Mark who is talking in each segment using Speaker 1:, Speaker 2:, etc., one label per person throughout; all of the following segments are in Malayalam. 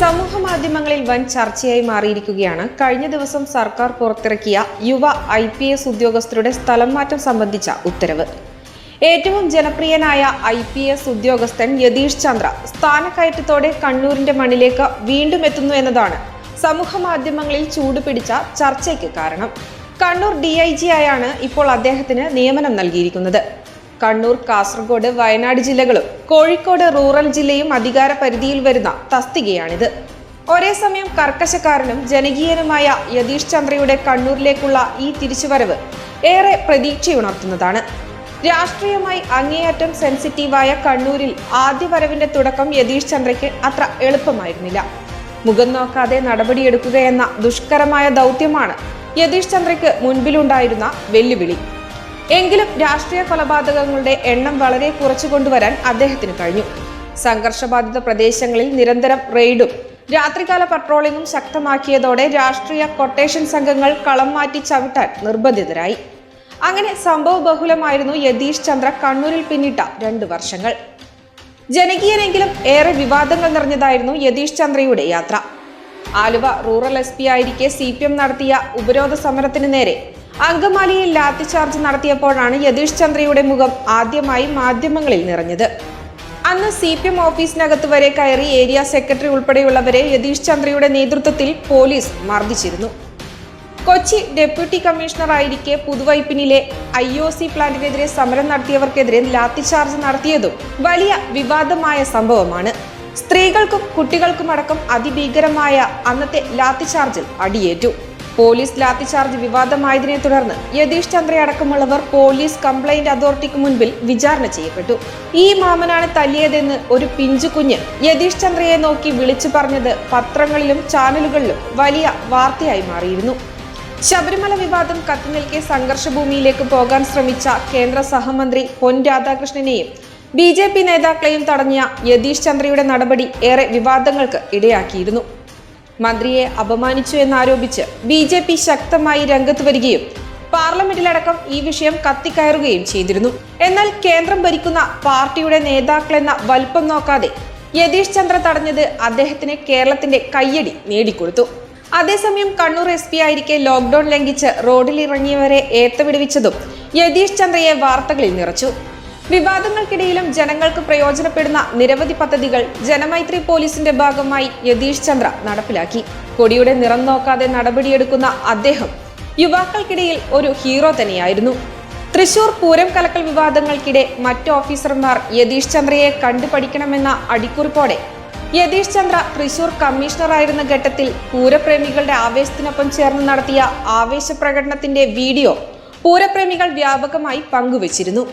Speaker 1: സമൂഹ മാധ്യമങ്ങളിൽ വൻ ചർച്ചയായി മാറിയിരിക്കുകയാണ്. കഴിഞ്ഞ ദിവസം സർക്കാർ പുറത്തിറക്കിയ യുവ ഐ പി എസ് ഉദ്യോഗസ്ഥരുടെ സ്ഥലം മാറ്റം സംബന്ധിച്ച ഉത്തരവ്. ഏറ്റവും ജനപ്രിയനായ ഐ പി എസ് ഉദ്യോഗസ്ഥൻ യതീഷ് ചന്ദ്ര സ്ഥാനക്കയറ്റത്തോടെ കണ്ണൂരിന്റെ മണ്ണിലേക്ക് വീണ്ടും എത്തുന്നു എന്നതാണ് സമൂഹ മാധ്യമങ്ങളിൽ ചൂടുപിടിച്ച ചർച്ചയ്ക്ക് കാരണം. കണ്ണൂർ ഡി ഐ ജി ആയാണ് ഇപ്പോൾ അദ്ദേഹത്തിന് നിയമനം നൽകിയിരിക്കുന്നത്. കണ്ണൂർ കാസർഗോഡ് വയനാട് ജില്ലകളും കോഴിക്കോട് റൂറൽ ജില്ലയും അധികാര പരിധിയിൽ വരുന്ന തസ്തികയാണിത്. ഒരേ സമയം കർക്കശക്കാരനും ജനകീയനുമായ യതീഷ് ചന്ദ്രയുടെ കണ്ണൂരിലേക്കുള്ള ഈ തിരിച്ചുവരവ് ഏറെ പ്രതീക്ഷയുണർത്തുന്നതാണ്. രാഷ്ട്രീയമായി അങ്ങേയറ്റം സെൻസിറ്റീവായ കണ്ണൂരിൽ ആദ്യ വരവിന്റെ തുടക്കം യതീഷ് ചന്ദ്രയ്ക്ക് അത്ര എളുപ്പമായിരുന്നില്ല. മുഖം നോക്കാതെ നടപടിയെടുക്കുകയെന്ന ദുഷ്കരമായ ദൗത്യമാണ് യതീഷ് ചന്ദ്രയ്ക്ക് മുൻപിലുണ്ടായിരുന്ന വെല്ലുവിളി. എങ്കിലും രാഷ്ട്രീയ കൊലപാതകങ്ങളുടെ എണ്ണം വളരെ കുറച്ചു കൊണ്ടുവരാൻ അദ്ദേഹത്തിന് കഴിഞ്ഞു. സംഘർഷബാധിത പ്രദേശങ്ങളിൽ നിരന്തരം റെയ്ഡും രാത്രികാല പട്രോളിംഗും ശക്തമാക്കിയതോടെ രാഷ്ട്രീയ കൊട്ടേഷൻ സംഘങ്ങൾ കളം മാറ്റി ചവിട്ടാൻ നിർബന്ധിതരായി. അങ്ങനെ സംഭവ ബഹുലമായിരുന്നു യതീഷ് ചന്ദ്ര കണ്ണൂരിൽ പിന്നിട്ട രണ്ടു വർഷങ്ങൾ. ജനകീയനെങ്കിലും ഏറെ വിവാദങ്ങൾ നിറഞ്ഞതായിരുന്നു യതീഷ് ചന്ദ്രയുടെ യാത്ര. ആലുവ റൂറൽ എസ് പി ആയിരിക്കെ സി പി എം നടത്തിയ ഉപരോധ സമരത്തിന് നേരെ അങ്കമാലിയിൽ ലാത്തിചാർജ് നടത്തിയപ്പോഴാണ് യതീഷ് ചന്ദ്രയുടെ മുഖം ആദ്യമായി മാധ്യമങ്ങളിൽ നിറഞ്ഞത്. അന്ന് സി പി എം ഓഫീസിനകത്ത് വരെ കയറി ഏരിയ സെക്രട്ടറി ഉൾപ്പെടെയുള്ളവരെ യതീഷ് ചന്ദ്രയുടെ നേതൃത്വത്തിൽ പോലീസ് മർദ്ദിച്ചിരുന്നു. കൊച്ചി ഡെപ്യൂട്ടി കമ്മീഷണർ ആയിരിക്കെ പുതുവൈപ്പിനിലെ ഐ ഒ സി പ്ലാന്റിനെതിരെ സമരം നടത്തിയവർക്കെതിരെ ലാത്തിചാർജ് നടത്തിയതും വലിയ വിവാദമായ സംഭവമാണ്. സ്ത്രീകൾക്കും കുട്ടികൾക്കുമടക്കം അതിഭീകരമായ അന്നത്തെ ലാത്തിചാർജിൽ അടിയേറ്റു. പോലീസ് ലാത്തിചാർജ് വിവാദമായതിനെ തുടർന്ന് യതീഷ് ചന്ദ്രയടക്കമുള്ളവർ പോലീസ് കംപ്ലൈന്റ് അതോറിറ്റിക്ക് മുൻപിൽ വിചാരണ ചെയ്യപ്പെട്ടു. ഈ മാമനാണ് തല്ലിയതെന്ന് ഒരു പിഞ്ചു കുഞ്ഞ് യതീഷ് ചന്ദ്രയെ നോക്കി വിളിച്ചു പറഞ്ഞത് പത്രങ്ങളിലും ചാനലുകളിലും വലിയ വാർത്തയായി മാറിയിരുന്നു. ശബരിമല വിവാദം കത്തിനിൽക്കെ സംഘർഷഭൂമിയിലേക്ക് പോകാൻ ശ്രമിച്ച കേന്ദ്ര സഹമന്ത്രി പൊൻ രാധാകൃഷ്ണനെയും ബി ജെ പി നേതാക്കളെയും തടഞ്ഞ യതീഷ് ചന്ദ്രയുടെ നടപടി ഏറെ വിവാദങ്ങൾക്ക് ഇടയാക്കിയിരുന്നു. മന്ത്രിയെ അപമാനിച്ചു എന്നാരോപിച്ച് ബി ജെ പി ശക്തമായി രംഗത്ത് വരികയും പാർലമെന്റിലടക്കം ഈ വിഷയം കത്തിക്കയറുകയും ചെയ്തിരുന്നു. എന്നാൽ കേന്ദ്രം ഭരിക്കുന്ന പാർട്ടിയുടെ നേതാക്കളെന്ന വലുപ്പം നോക്കാതെ യതീഷ് ചന്ദ്ര തടഞ്ഞത് അദ്ദേഹത്തിന് കേരളത്തിന്റെ കയ്യടി നേടിക്കൊടുത്തു. അതേസമയം കണ്ണൂർ എസ് പി ആയിരിക്കെ ലോക്ഡൌൺ ലംഘിച്ച് റോഡിലിറങ്ങിയവരെ ഏത്തവിടുവിച്ചതും യതീഷ് ചന്ദ്രയെ വാർത്തകളിൽ നിറച്ചു. വിവാദങ്ങൾക്കിടയിലും ജനങ്ങൾക്ക് പ്രയോജനപ്പെടുന്ന നിരവധി പദ്ധതികൾ ജനമൈത്രി പോലീസിന്റെ ഭാഗമായി യതീഷ് ചന്ദ്ര നടപ്പിലാക്കി. കൊടിയുടെ നിറം നോക്കാതെ നടപടിയെടുക്കുന്ന അദ്ദേഹം യുവാക്കൾക്കിടയിൽ ഒരു ഹീറോ തന്നെയായിരുന്നു. തൃശൂർ പൂരം കലക്കൽ വിവാദങ്ങൾക്കിടെ മറ്റു ഓഫീസർമാർ യതീഷ് ചന്ദ്രയെ കണ്ടുപഠിക്കണമെന്ന അടിക്കുറിപ്പോടെ യതീഷ് ചന്ദ്ര തൃശൂർ കമ്മീഷണറായിരുന്ന ഘട്ടത്തിൽ പൂരപ്രേമികളുടെ ആവേശത്തിനൊപ്പം ചേർന്ന് നടത്തിയ ആവേശ പ്രകടനത്തിന്റെ വീഡിയോ പൂരപ്രേമികൾ വ്യാപകമായി പങ്കുവച്ചിരുന്നു.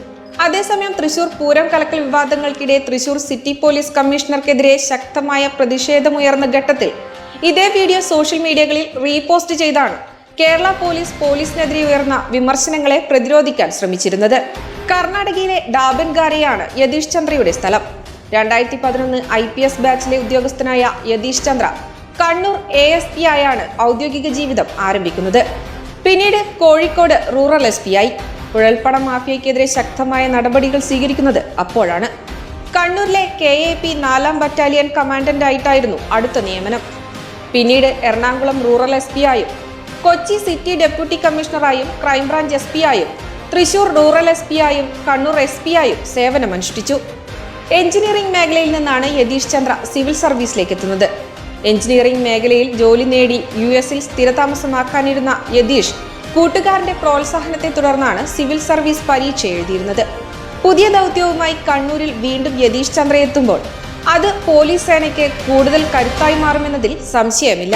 Speaker 1: അതേസമയം തൃശൂർ പൂരം കലക്കൽ വിവാദങ്ങൾക്കിടെ തൃശൂർ സിറ്റി പോലീസ് കമ്മീഷണർക്കെതിരെ ശക്തമായ പ്രതിഷേധമുയർന്ന ഘട്ടത്തിൽ ഇതേ വീഡിയോ സോഷ്യൽ മീഡിയകളിൽ റീപോസ്റ്റ് ചെയ്താണ് കേരള പോലീസ് പോലീസിനെതിരെ ഉയർന്ന വിമർശനങ്ങളെ പ്രതിരോധിക്കാൻ ശ്രമിച്ചിരുന്നത്. കർണാടകയിലെ ഡാബൻഗാരയാണ് യതീഷ് ചന്ദ്രയുടെ സ്ഥലം. രണ്ടായിരത്തി പതിനൊന്ന് ഐ പി എസ് ബാച്ചിലെ ഉദ്യോഗസ്ഥനായ Yathish Chandra Kannur A S P ആയാണ് ഔദ്യോഗിക ജീവിതം ആരംഭിക്കുന്നത്. പിന്നീട് കോഴിക്കോട് റൂറൽ എസ് പി ആയി. കുഴൽപ്പണ മാഫിയയ്ക്കെതിരെ ശക്തമായ നടപടികൾ സ്വീകരിക്കുന്നത് അപ്പോഴാണ്. കണ്ണൂരിലെ കെ എ പി നാലാം ബറ്റാലിയൻ കമാൻഡന്റ് ആയിട്ടായിരുന്നു അടുത്ത നിയമനം. പിന്നീട് എറണാകുളം റൂറൽ എസ് പി ആയും കൊച്ചി സിറ്റി ഡെപ്യൂട്ടി കമ്മീഷണറായും ക്രൈംബ്രാഞ്ച് എസ് പി ആയും തൃശൂർ റൂറൽ എസ് പി ആയും കണ്ണൂർ എസ് പി ആയും സേവനമനുഷ്ഠിച്ചു. എഞ്ചിനീയറിംഗ് മേഖലയിൽ നിന്നാണ് യതീഷ് ചന്ദ്ര സിവിൽ സർവീസിലേക്ക് എത്തുന്നത്. എഞ്ചിനീയറിംഗ് മേഖലയിൽ ജോലി നേടി യു എസിൽ സ്ഥിരതാമസമാക്കാനിരുന്ന യതീഷ് കൂട്ടുകാരന്റെ പ്രോത്സാഹനത്തെ തുടർന്നാണ് സിവിൽ സർവീസ് പരീക്ഷ എഴുതിയിരുന്നത്. പുതിയ ദൗത്യവുമായി കണ്ണൂരിൽ വീണ്ടും യതീഷ് ചന്ദ്ര എത്തുമ്പോൾ അത് പോലീസ് സേനയ്ക്ക് കൂടുതൽ കരുത്തായി മാറുമെന്നതിൽ സംശയമില്ല.